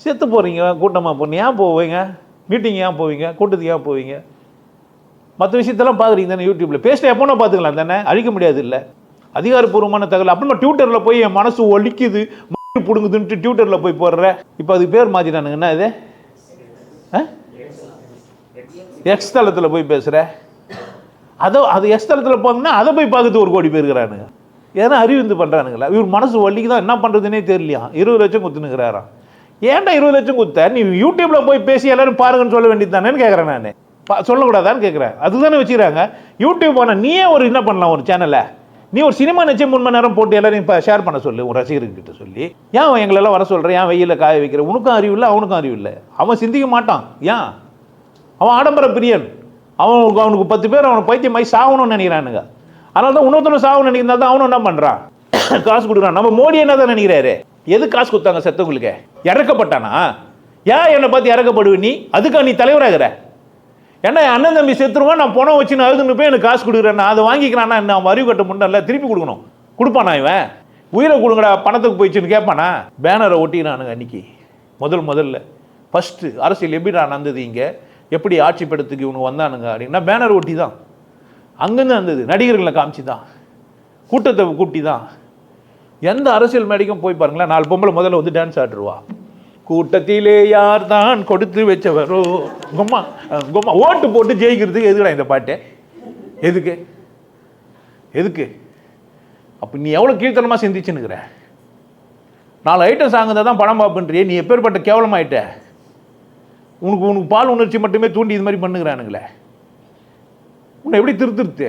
செத்து போகிறீங்க கூட்டமாக போறீங்க ஏன் போவீங்க? மீட்டிங் ஏன் போவீங்க? கூட்டத்துக்கு ஏன் போவீங்க? மற்ற விஷயத்தெல்லாம் பார்க்குறீங்க தானே யூடியூப்பில் பேசிட்டு எப்போனா பார்த்துக்கலாம் தானே? அழிக்க முடியாது இல்லை. அதிகாரப்பூர்வமான தகவல். அப்புறமா ட்விட்டரில் போய் என் மனசு ஒலிக்குது பிடுங்குதுன்ட்டு ட்விட்டரில் போய் போடுற. இப்போ அதுக்கு பேர் மாற்றிட்டானுங்க என்ன இது? ஆ? எக்ஸ் தளத்தில் போய் பேசுகிற அதை அது எக்ஸ் தளத்தில் போங்கன்னா அதை போய் பார்க்கறது ஒரு கோடி பேருக்கிறானுங்க ஏன்னா அறிவிந்து பண்ணுறானுங்களா இவர் மனசு வலிக்கு தான் என்ன பண்ணுறதுனே தெரியலையா? இருபது லட்சம் குத்துனுங்கிறாராம் ஏன்டா இருபது லட்சம் கொடுத்த? நீ யூடியூப்பில் போய் பேசி எல்லாரும் பாருங்கன்னு சொல்ல வேண்டியது தானேன்னு கேட்குறேன் நான். பா- சொல்லக்கூடாதான்னு கேட்குறேன் அதுதானே வச்சுக்கிறாங்க. யூடியூப் போனால் நீயே ஒரு என்ன பண்ணலாம் ஒரு சேனலை நீ ஒரு சினிமா நிச்சயம் மூணு மணி நேரம் போட்டு எல்லாரையும் இப்போ ஷேர் பண்ண சொல்லு உன் ரசிகர்கிட்ட சொல்லி. ஏன் அவன் எங்களெல்லாம் வர சொல்கிறேன் ஏன் வெயிலில் காய வைக்கிற? உனக்கும் அறிவு இல்லை அவனுக்கும் அறிவு இல்லை. அவன் சிந்திக்க மாட்டான். ஏன்? அவன் ஆடம்பர பிரியன். அவனுக்கு அவனுக்கு பத்து பேர் அவனை பைத்தியம் மாதிரி சாகணும்னு நினைக்கிறானுங்க. அதனால தான் இன்னொருத்தனும் சாகணும்னு நினைக்கிறதா தான் அவனும் என்ன பண்ணுறான் காசு கொடுக்குறான். நம்ம மோடி என்ன தான் நினைக்கிறாரு? எது காசு கொடுத்தாங்க செத்தவங்களுக்கு? இறக்கப்பட்டானா? ஏன் என்னை பார்த்து இறக்கப்படுவ நீ? அதுக்காக நீ தலைவராகிற? ஏன்னா என் அண்ணன் தம்பி செத்துருவான் நான் பணம் வச்சு நான் அழுதுன்னு போய் எனக்கு காசு கொடுக்குறேன். நான் அதை வாங்கிக்கிறான்னா நான் அவன் அறிவு கட்ட முடியல திருப்பி கொடுக்கணும். கொடுப்பானா இவன்? உயிரை கொடுங்கடா பணத்துக்கு போயிடுச்சுன்னு கேட்பானா? பேனரை ஒட்டினானுங்க அன்னைக்கு. முதல் முதல்ல. ஃபஸ்ட்டு அரசியல் எப்படி நான் நடந்தது இங்கே? எப்படி ஆட்சி படத்துக்கு இவனுக்கு வந்தானுங்க அப்படின்னா பேனர் ஒட்டி தான் அங்கேருந்து வந்தது நடிகர்களை காமிச்சு தான் கூட்டத்தை கூட்டி தான் எந்த அரசியல் மேடைக்கும் போய் பாருங்களேன் நாலு பொம்பளை முதல்ல வந்து டான்ஸ் ஆடுருவா. கூட்டத்திலே யார் தான் கொடுத்து வச்சவரோ கும்மா கும்மா ஓட்டு போட்டு ஜெயிக்கிறதுக்கு எதுக்குடா இந்த பாட்டு? எதுக்கு? எதுக்கு? அப்போ நீ எவ்வளோ கீழ்த்தனமாக சிந்திச்சுன்னுக்குற? நாலு ஐட்டம் சாங்குந்தா தான் படம் பார்ப்பன்றியே நீ எப்பேற்பட்ட கேவலமாயிட்ட? உனக்கு உனக்கு பால் உணர்ச்சி மட்டுமே தூண்டி இது மாதிரி பண்ணுகிறானுங்களே. உன்னை எப்படி திருத்திருத்து?